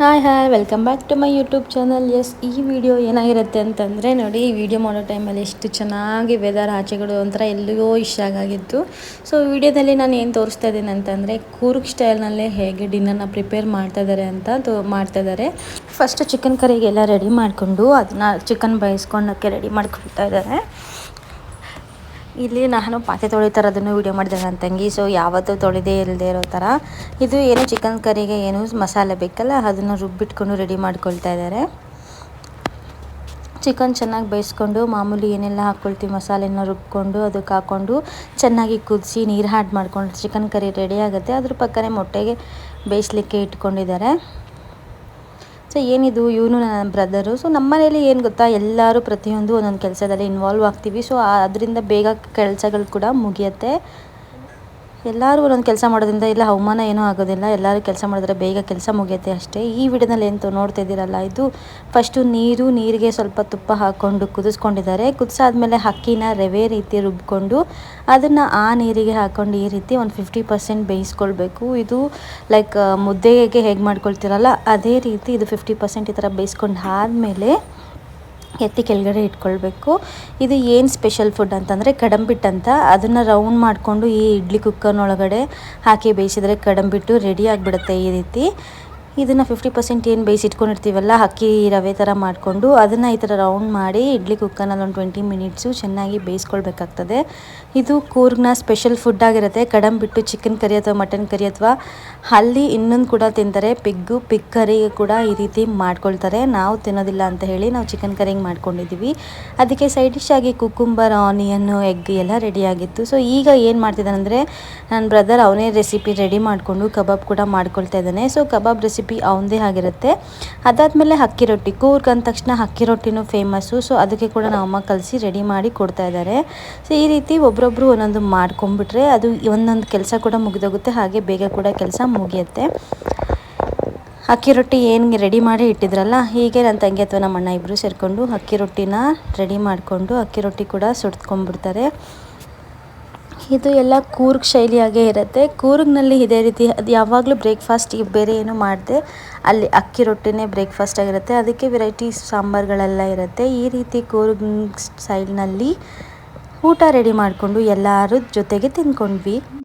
Hi hi welcome back to my YouTube channel yes ಈ video ಏನಾಗಿರುತ್ತೆ ಅಂತಂದರೆ ನೋಡಿ, ಈ ವಿಡಿಯೋ ಮಾಡೋ ಟೈಮಲ್ಲಿ ಎಷ್ಟು ಚೆನ್ನಾಗಿ ವೆದರ್ ಆಚೆಗಳು ಒಂಥರ ಎಲ್ಲಿಯೋ ಇಷ್ಟಾಗಿತ್ತು ಸೊ ವಿಡಿಯೋದಲ್ಲಿ ನಾನು ಏನು ತೋರಿಸ್ತಾ ಇದ್ದೀನಿ ಅಂತಂದರೆ, ಕೂರ್ಗ್ ಸ್ಟೈಲ್ನಲ್ಲೇ ಹೇಗೆ ಡಿನ್ನರ್ನ ಪ್ರಿಪೇರ್ ಮಾಡ್ತಾ ಇದ್ದಾರೆ ಅಂತ ತೋ, ಮಾಡ್ತಾ ಇದ್ದಾರೆ ಫಸ್ಟು ಚಿಕನ್ ಕರಿಗೆಲ್ಲ ರೆಡಿ ಮಾಡಿಕೊಂಡು, ಅದನ್ನ ಚಿಕನ್ ಬೇಯಿಸ್ಕೊಂಡೋಕ್ಕೆ ರೆಡಿ ಮಾಡ್ಕೊಳ್ತಾ ಇದ್ದಾರೆ ಇಲ್ಲಿ ನಾನು ಪಾತ್ರೆ ತೊಳಿತಾರದನ್ನು ವೀಡಿಯೋ ಮಾಡಿದೆ ನನ್ನ ತಂಗಿ. ಸೊ ಯಾವತ್ತೂ ತೊಳೆದೇ ಇಲ್ಲದೆ ಇರೋ ಥರ ಇದು ಏನು ಚಿಕನ್ ಕರಿಗೆ ಏನು ಮಸಾಲೆ ಬೇಕಲ್ಲ, ಅದನ್ನು ರುಬ್ಬಿಟ್ಕೊಂಡು ರೆಡಿ ಮಾಡ್ಕೊಳ್ತಾ ಇದ್ದಾರೆ. ಚಿಕನ್ ಚೆನ್ನಾಗಿ ಬೇಯಿಸ್ಕೊಂಡು, ಮಾಮೂಲಿ ಏನೆಲ್ಲ ಹಾಕ್ಕೊಳ್ತೀವಿ ಮಸಾಲೆನ ರುಬ್ಕೊಂಡು, ಅದಕ್ಕೆ ಹಾಕ್ಕೊಂಡು ಚೆನ್ನಾಗಿ ಕುದಿಸಿ ನೀರು ಹಾಡ್ ಮಾಡ್ಕೊಂಡು ಚಿಕನ್ ಕರಿ ರೆಡಿ ಆಗುತ್ತೆ. ಅದ್ರ ಪಕ್ಕನೇ ಮೊಟ್ಟೆಗೆ ಬೇಯಿಸ್ಲಿಕ್ಕೆ ಇಟ್ಕೊಂಡಿದ್ದಾರೆ. ಸೊ ಏನಿದು? ಇವನು ನನ್ನ ಬ್ರದರು ಸೊ ನಮ್ಮ ಮನೇಲಿ ಏನು ಗೊತ್ತಾ? ಎಲ್ಲರೂ ಪ್ರತಿಯೊಂದು ಒಂದೊಂದು ಕೆಲಸದಲ್ಲಿ ಇನ್ವಾಲ್ವ್ ಆಗ್ತೀವಿ. ಸೊ ಅದರಿಂದ ಬೇಗ ಕೆಲಸಗಳು ಕೂಡ ಮುಗಿಯುತ್ತೆ. ಎಲ್ಲರೂ ಒಂದೊಂದು ಕೆಲಸ ಮಾಡೋದ್ರಿಂದ ಇಲ್ಲ, ಅವಮಾನ ಏನೂ ಆಗೋದಿಲ್ಲ. ಎಲ್ಲರೂ ಕೆಲಸ ಮಾಡಿದ್ರೆ ಬೇಗ ಕೆಲಸ ಮುಗಿಯುತ್ತೆ ಅಷ್ಟೇ. ಈ ವಿಡಿಯೋದಲ್ಲಿ ಎಂತ ನೋಡ್ತಾ ಇದ್ದೀರಲ್ಲ, ಇದು ಫಸ್ಟು ನೀರು, ನೀರಿಗೆ ಸ್ವಲ್ಪ ತುಪ್ಪ ಹಾಕ್ಕೊಂಡು ಕುದಿಸ್ಕೊಂಡಿದ್ದಾರೆ. ಕುದಿಸಾದ್ಮೇಲೆ ಅಕ್ಕಿನ ರವೆ ರೀತಿ ರುಬ್ಕೊಂಡು ಅದನ್ನು ಆ ನೀರಿಗೆ ಹಾಕ್ಕೊಂಡು ಈ ರೀತಿ ಒಂದು ಫಿಫ್ಟಿ ಪರ್ಸೆಂಟ್ ಬೇಯಿಸ್ಕೊಳ್ಬೇಕು. ಇದು ಲೈಕ್ ಮುದ್ದೆಗೆ ಹೇಗೆ ಮಾಡ್ಕೊಳ್ತೀರಲ್ಲ, ಅದೇ ರೀತಿ ಇದು ಫಿಫ್ಟಿ ಪರ್ಸೆಂಟ್ ಈ ಥರ ಬೇಯಿಸ್ಕೊಂಡು ಆದಮೇಲೆ ಎತ್ತಿ ಕೆಳಗಡೆ ಇಟ್ಕೊಳ್ಬೇಕು. ಇದು ಏನು ಸ್ಪೆಷಲ್ ಫುಡ್ ಅಂತಂದರೆ ಕಡಂಬಿಟ್ಟು ಅಂತ. ಅದನ್ನು ರೌಂಡ್ ಮಾಡಿಕೊಂಡು ಈ ಇಡ್ಲಿ ಕುಕ್ಕರ್ನೊಳಗಡೆ ಹಾಕಿ ಬೇಯಿಸಿದರೆ ಕಡಂಬಿಟ್ಟು ರೆಡಿ ಆಗಿಬಿಡುತ್ತೆ ಈ ರೀತಿ. ಇದನ್ನು ಫಿಫ್ಟಿ ಪರ್ಸೆಂಟ್ ಏನು ಬೇಯಿಸಿಟ್ಕೊಂಡಿರ್ತೀವಲ್ಲ ಅಕ್ಕಿ, ರವೆ ಥರ ಮಾಡಿಕೊಂಡು ಅದನ್ನು ಈ ಥರ ರೌಂಡ್ ಮಾಡಿ ಇಡ್ಲಿ ಕುಕ್ಕರ್ನಲ್ಲಿ ಒಂದು ಟ್ವೆಂಟಿ ಮಿನಿಟ್ಸು ಚೆನ್ನಾಗಿ ಬೇಯಿಸ್ಕೊಳ್ಬೇಕಾಗ್ತದೆ. ಇದು ಕೂರ್ಗ್ನ ಸ್ಪೆಷಲ್ ಫುಡ್ ಆಗಿರುತ್ತೆ. ಕಡಂಬಿಟ್ಟು ಚಿಕನ್ ಕರಿ ಅಥವಾ ಮಟನ್ ಕರಿ ಅಥವಾ ಅಲ್ಲಿ ಇನ್ನೊಂದು ಕೂಡ ತಿಂತಾರೆ. ಪಿಗ್ಗು ಪಿಗ್ ಕರಿ ಕೂಡ ಈ ರೀತಿ ಮಾಡ್ಕೊಳ್ತಾರೆ. ನಾವು ತಿನ್ನೋದಿಲ್ಲ ಅಂತ ಹೇಳಿ ನಾವು ಚಿಕನ್ ಕರಿಂಗ್ ಮಾಡ್ಕೊಂಡಿದ್ದೀವಿ ಅದಕ್ಕೆ ಸೈಡ್ ಡಿಶ್ ಆಗಿ ಕುಕ್ಕುಂಬರ್ ಆನಿಯನ್ನು ಎಗ್ ಎಲ್ಲ ರೆಡಿಯಾಗಿತ್ತು ಸೊ ಈಗ ಏನು ಮಾಡ್ತಿದ್ದಾನೆ ಅಂದರೆ ನನ್ನ ಬ್ರದರ್ ಅವನೇ ರೆಸಿಪಿ ರೆಡಿ ಮಾಡಿಕೊಂಡು ಕಬಾಬ್ ಕೂಡ ಮಾಡ್ಕೊಳ್ತಾ ಇದ್ದಾನೆ. ಸೊ ಕಬಾಬ್ ರೆಸಿಪಿ ಅವನದೇ ಆಗಿರುತ್ತೆ. ಅದಾದಮೇಲೆ ಅಕ್ಕಿ ರೊಟ್ಟಿ, ಕೂರ್ಗ್ ಅಂದ ತಕ್ಷಣ ಅಕ್ಕಿ ರೊಟ್ಟಿನೂ ಫೇಮಸ್ಸು ಸೊ ಅದಕ್ಕೆ ಕೂಡ ನಮ್ಮ ಅಮ್ಮ ಕಲಿಸಿ ರೆಡಿ ಮಾಡಿ ಕೊಡ್ತಾ ಇದ್ದಾರೆ ಸೊ ಈ ರೀತಿ ಒಬ್ರೊಬ್ರು ಒಂದೊಂದು ಮಾಡ್ಕೊಂಬಿಟ್ರೆ ಅದು ಒಂದೊಂದು ಕೆಲಸ ಕೂಡ ಮುಗಿದೋಗುತ್ತೆ. ಹಾಗೆ ಬೇಗ ಕೂಡ ಕೆಲಸ ಮುಗಿಯುತ್ತೆ. ಅಕ್ಕಿ ರೊಟ್ಟಿ ಏನು ರೆಡಿ ಮಾಡಿ ಇಟ್ಟಿದ್ರಲ್ಲ, ಹೀಗೆ ನನ್ನ ತಂಗಿ ಅಥವಾ ನಮ್ಮ ಅಣ್ಣ ಇಬ್ಬರು ಸೇರಿಕೊಂಡು ಅಕ್ಕಿ ರೊಟ್ಟಿನ ರೆಡಿ ಮಾಡಿಕೊಂಡು ಅಕ್ಕಿ ರೊಟ್ಟಿ ಕೂಡ ಸುಡ್ಕೊಂಡ್ಬಿಡ್ತಾರೆ ಇದು ಎಲ್ಲ ಕೂರ್ಗ್ ಶೈಲಿಯಾಗೇ ಇರುತ್ತೆ. ಕೂರ್ಗ್ನಲ್ಲಿ ಇದೇ ರೀತಿ ಅದು ಯಾವಾಗಲೂ ಬ್ರೇಕ್ಫಾಸ್ಟ್ ಬೇರೆ ಏನು ಮಾಡಿದೆ ಅಲ್ಲಿ ಅಕ್ಕಿ ರೊಟ್ಟಿನೇ ಬ್ರೇಕ್ಫಾಸ್ಟ್ ಆಗಿರುತ್ತೆ. ಅದಕ್ಕೆ ವೆರೈಟಿ ಸಾಂಬಾರುಗಳೆಲ್ಲ ಇರುತ್ತೆ. ಈ ರೀತಿ ಕೂರ್ಗ್ ಸ್ಟೈಲ್ನಲ್ಲಿ ಊಟ ರೆಡಿ ಮಾಡಿಕೊಂಡು ಎಲ್ಲರೂ ಜೊತೆಗೆ ತಿಂದ್ಕೊಂಡ್ವಿ.